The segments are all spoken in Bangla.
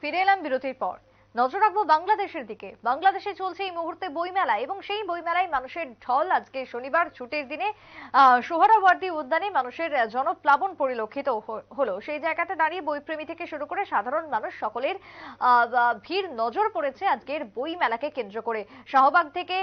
ফিরে এলাম বিরতির পর। নজর রাখব বাংলাদেশের দিকে। বাংলাদেশে চলছে এই মুহূর্তে বইমেলা এবং সেই বইমেলায় মানুষের ঢল আজকে শনিবার ছুটির দিনে সোহরাওয়ার্দী উদ্যানে মানুষের জনপ্লাবন পরিলক্ষিত হলো। সেই জায়গাতে দাঁড়িয়ে বইপ্রেমী থেকে শুরু করে সাধারণ মানুষ সকলের ভিড় নজর পড়েছে আজকের বই মেলাকে কেন্দ্র করে। শাহবাগ থেকে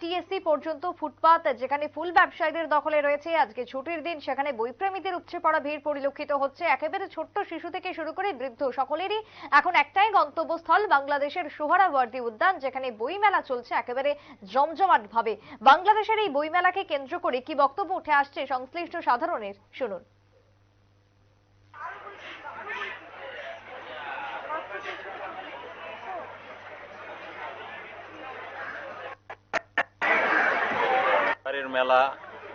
টিএসসি পর্যন্ত ফুটপাত, যেখানে ফুল ব্যবসায়ীদের দখলে রয়েছে আজকে ছুটির দিন, সেখানে বইপ্রেমীদের উপচে পড়া ভিড় পরিলক্ষিত হচ্ছে। একেবারে ছোট্ট শিশু থেকে শুরু করে বৃদ্ধ সকলেরই এখন একটাই গন্তব্যস্থল বাংলাদেশের সোহরাওয়ার্দী উদ্যান, যেখানে বইমেলা চলছে একেবারে জমজমাট ভাবে বাংলাদেশের এই বইমেলাকে কেন্দ্র করে কি বক্তব্য উঠে আসছে? সংশ্লিষ্ট সাধারণের শুনুন। মেলা,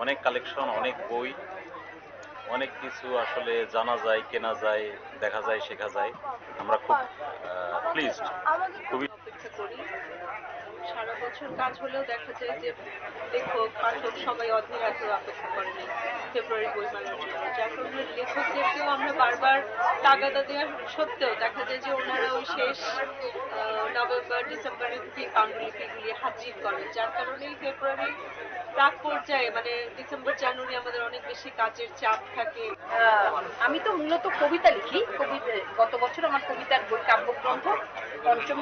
অনেক কালেকশন, অনেক বই। অনেক কিছু আসলে জানা যায় কেনা যায় দেখা যায় শেখা যায়। আমরা খুব প্লিজড খুবই অপেক্ষা করি। সারা বছর কাজ হলেও দেখা যায় যে লেখক, পাঠক সবাই অধীর আগ্রহ অপেক্ষা করেন ফেব্রুয়ারি বইমেলার জন্য। যার কারণে লেখকদেরকেও আমরা বারবার তাগাদা দেওয়ার সত্ত্বেও দেখা যায় যে ওনারা ওই শেষ নভেম্বর ডিসেম্বরের দিকে পাণ্ডুলিপিগুলি হাজির করেন। যার কারণে ফেব্রুয়ারি প্রাক পর্যায়ে মানে ডিসেম্বর, জানুয়ারি আমাদের অনেক বেশি কাজের চাপ থাকে। আমি তো মূলত কবিতা লিখি। কবিতা গত বছর আমার কবিতার বই কাব্যগ্রন্থ পঞ্চম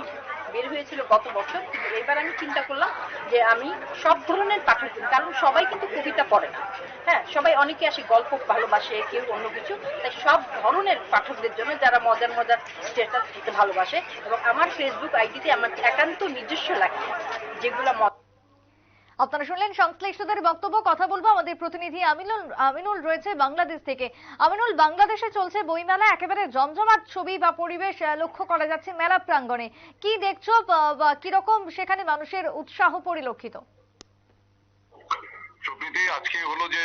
বের হয়েছিল গত বছর, কিন্তু এবার আমি চিন্তা করলাম যে আমি সব ধরনের পাঠক কারণ সবাই কিন্তু কবিতা পড়ে না। হ্যাঁ সবাই অনেকে আসে গল্প ভালোবাসে, কেউ অন্য কিছু, তাই সব ধরনের পাঠকদের জন্য যারা মজার মজার স্টেটাস দিতে ভালোবাসে, এবং আমার ফেসবুক আইডিতে আমার একান্ত নিজস্ব লাগে, যেগুলো আপনারা শুনলেন সংশ্লিষ্টদের বক্তব্য, কথা বলব আমাদের প্রতিনিধি আমিনুল আমিনুল রয়েছে বাংলাদেশ থেকে। আমিনুল, বাংলাদেশে চলছে বইমেলা, একেবারে জমজমাট ছবি বা পরিবেশ লক্ষ্য করা যাচ্ছে মেলা প্রাঙ্গণে। কি দেখছ কীরকম সেখানে মানুষের উৎসাহ পরিলক্ষিত? ছবিটি আজকে হলো যে,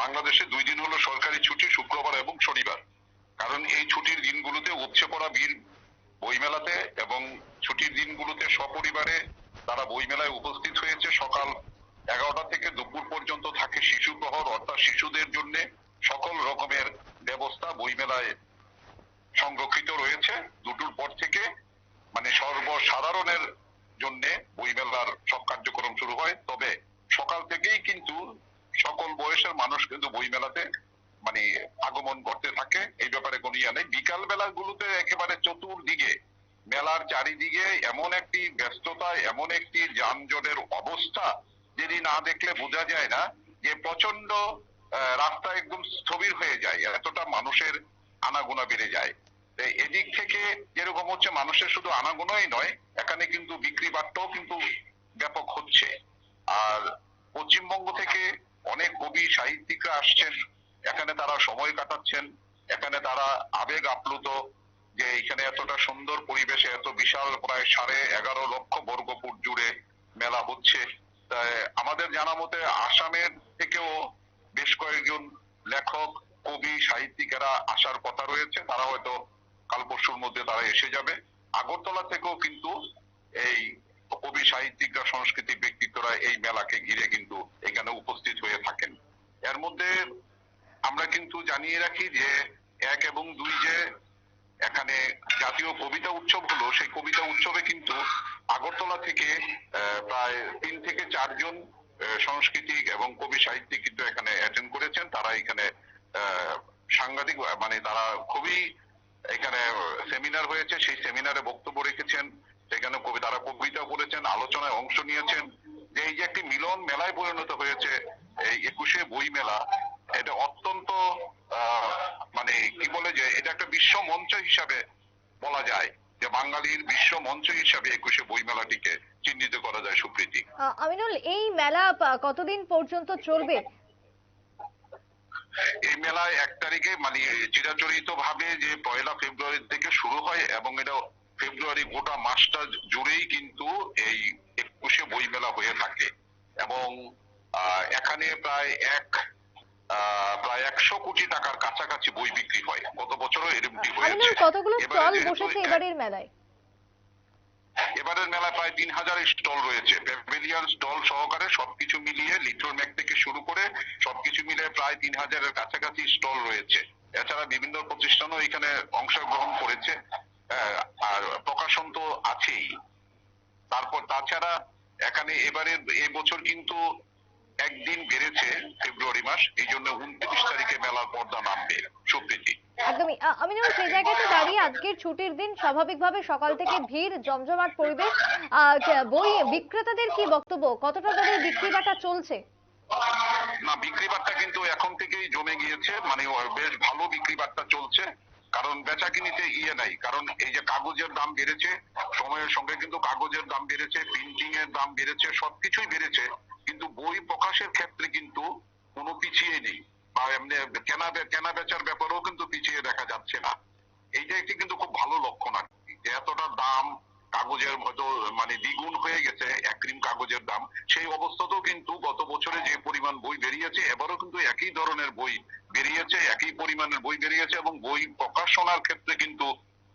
বাংলাদেশে দুই দিন হলো সরকারি ছুটি শুক্রবার এবং শনিবার। কারণ এই ছুটির দিনগুলোতে উপচে পড়া ভিড় বইমেলাতে এবং ছুটির দিনগুলোতে সপরিবারে তারা বইমেলায় উপস্থিত হয়েছে। সকাল এগারোটা থেকে দুপুর পর্যন্ত থাকে শিশু প্রহর, অর্থাৎ শিশুদের জন্য সকল রকমের ব্যবস্থা বইমেলায় সংরক্ষিত রয়েছে। দুটোর পর থেকে মানে সর্বসাধারণের জন্য বইমেলার সব কার্যক্রম শুরু হয়। তবে সকাল থেকেই কিন্তু সকল বয়সের মানুষ কিন্তু বইমেলাতে মানে আগমন করতে থাকে। এই ব্যাপারে কোনো ইয়া নেই। বিকাল বেলা গুলোতে একেবারে চতুর্দিকে মেলার চারিদিকে এমন একটি ব্যস্ততা, এমন একটি যানজটের অবস্থা যেটি না দেখলে বোঝা যায় না যে প্রচণ্ড রাস্তা একদম স্থবির হয়ে যায়, এতটা মানুষের আনাগোনা বেড়ে যায়। এদিক থেকে যেরকম হচ্ছে, মানুষের শুধু আনাগোনাই নয়, এখানে কিন্তু বিক্রি বাট্টাও কিন্তু ব্যাপক হচ্ছে। আর পশ্চিমবঙ্গ থেকে অনেক কবি সাহিত্যিকরা আসছেন, এখানে তারা সময় কাটাচ্ছেন, এখানে তারা আবেগ আপ্লুত যে এখানে এতটা সুন্দর পরিবেশে, এত বিশাল প্রায় সাড়ে এগারো লক্ষ বর্গফুট জুড়ে মেলা হচ্ছে। আমাদের জানা মতে আসামের থেকেও বেশ কয়েকজন লেখক, কবি, সাহিত্যিকেরা আসার কথা রয়েছে। তারা হয়তো কাল পরশুর মধ্যে তারা এসে যাবে। আগরতলা থেকেও কিন্তু এই কবি, সাহিত্যিকরা, সংস্কৃতি ব্যক্তিত্বরা এই মেলাকে ঘিরে কিন্তু এখানে উপস্থিত হয়ে থাকেন। এর মধ্যে আমরা কিন্তু জানিয়ে রাখি যে এক এবং দুই যে এখানে জাতীয় কবিতা উৎসব হলো, সেই কবিতা উৎসবে কিন্তু আগরতলা থেকে প্রায় তিন থেকে চারজন সাংস্কৃতিক এবং কবি সাহিত্যিক কিন্তু এখানে অ্যাটেন্ড করেছেন। তারা এখানে সাংঘাতিক মানে তারা খুবই এখানে সেমিনার হয়েছে। সেই সেমিনারে বক্তব্য রেখেছেন। সেখানে কবি, তারা কবিতা বলেছেন, আলোচনায় অংশ নিয়েছেন। যে এই যে একটি মিলন মেলায় পরিণত হয়েছে, এই একুশে বই মেলা এটা অত্যন্ত মানে কি বলে যে এটা একটা বিশ্ব মঞ্চ হিসাবে বলা যায় যে বাঙালির বিশ্ব মঞ্চ হিসাবে একুশে বই মেলাটিকে চিহ্নিত করা যায় সুপ্রীতি। আমিনুল এই মেলা কতদিন পর্যন্ত চলবে? এই মেলায় এক তারিখে মানে চিরাচরিত ভাবে যে পয়লা ফেব্রুয়ারি থেকে শুরু হয় এবং এটা ফেব্রুয়ারি গোটা মাসটা জুড়েই কিন্তু এই একুশে বই মেলা হয়ে থাকে। এবং আহ, এখানে প্রায় এক প্রায় একশো কোটি টাকার কাছাকাছি বই বিক্রি হয়। গত বছরও এরকম হয়েছে। কতগুলো স্টল বসেছে এবারের মেলায়? এবারের মেলায় প্রায় তিন হাজার স্টল রয়েছে। প্যাভিলিয়ন স্টল সহকারে সবকিছু মিলিয়ে লিটল ম্যাক থেকে শুরু করে সবকিছু মিলে প্রায় তিন হাজারের কাছাকাছি স্টল রয়েছে। এছাড়া বিভিন্ন প্রতিষ্ঠানও এখানে অংশগ্রহণ করেছে। আর প্রকাশন তো আছেই। তারপর তাছাড়া এখানে এবারে এবছর কিন্তু একদিন বেড়েছে ফেব্রুয়ারি মাস এই জন্য উনত্রিশ তারিখে মেলার পর্দা নামবে সুপ্রীতি। একদমই। আ- আমিনুল সেই জায়গাতে দাঁড়িয়ে আজকের ছুটির দিন স্বাভাবিকভাবে সকাল থেকে ভিড় জমজমাট পরিবেশ বই বিক্রেতাদের কি বক্তব্য? কতটা তাদের বিক্রি বাটা চলছে? না বিক্রি বাট্টা কিন্তু এখন থেকেই জমে গিয়েছে মানে বেশ ভালো বিক্রি বাট্টা চলছে কারণ বেচা কিনিতে ইয়ে নাই কারণ এই যে কাগজের দাম বেড়েছে সময়ের সঙ্গে কিন্তু কাগজের দাম বেড়েছে প্রিন্টিং এর দাম বেড়েছে সবকিছুই বেড়েছে বই প্রকাশের ক্ষেত্রে কিন্তু কোনো পিছিয়ে নেই। বা এমনি কেনা কেনা বেচার ব্যাপারেও কিন্তু পিছিয়ে দেখা যাচ্ছে না। এইটা একটি কিন্তু খুব ভালো লক্ষণ আর কি। যে এতটা দাম কাগজের হয়তো মানে দ্বিগুণ হয়ে গেছে এক ক্রিম কাগজের দাম, সেই অবস্থাতেও কিন্তু গত বছরে যে পরিমাণ বই বেরিয়েছে, এবারও কিন্তু একই ধরনের বই বেরিয়েছে, একই পরিমাণের বই বেরিয়েছে এবং বই প্রকাশনার ক্ষেত্রে কিন্তু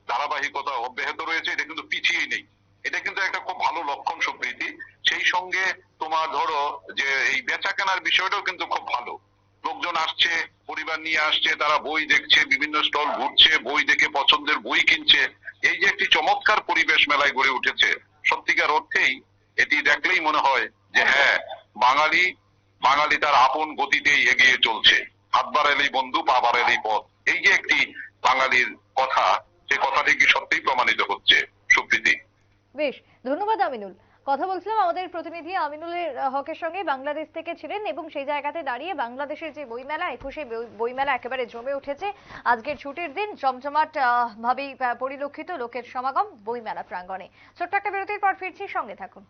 ধারাবাহিকতা অব্যাহত রয়েছে, এটা কিন্তু পিছিয়ে নেই। এটা কিন্তু একটা খুব ভালো লক্ষণ, সুপ্রীতি। সেই সঙ্গে তোমার ধরো যে এই বেচা কেনার বিষয়টাও কিন্তু খুব ভালো। লোকজন আসছে, পরিবার নিয়ে আসছে, তারা বই দেখছে, বিভিন্ন স্টল ঘুরছে, বই দেখে পছন্দের বই কিনছে। এই যে একটি চমৎকার পরিবেশ মেলায় গড়ে উঠেছে, সত্যিকার অর্থেই এটি দেখলেই মনে হয় যে হ্যাঁ বাঙালি বাঙালি তার আপন গতিতেই এগিয়ে চলছে। হাত বাড়ালেই বন্ধু, পা বাড়ালেই পথ। এই যে একটি বাঙালির কথা, সে কথাটি কি সত্যিই প্রমাণিত হচ্ছে? সুপ্রীতি। বেশ, ধন্যবাদ আমিনুল। কথা বলছিলাম আমাদের প্রতিনিধি আমিনুলের হকের সঙ্গে। বাংলাদেশ থেকে ছিলেন এবং সেই জায়গাতে দাঁড়িয়ে বাংলাদেশের যে বইমেলা, একুশে বইমেলা একেবারে জমে উঠেছে। আজকের ছুটির দিন জমজমাট ভাবেই পরিলক্ষিত লোকের সমাগম বইমেলা প্রাঙ্গণে। ছোট্ট একটা বিরতির পর ফিরছি, সঙ্গে থাকুন।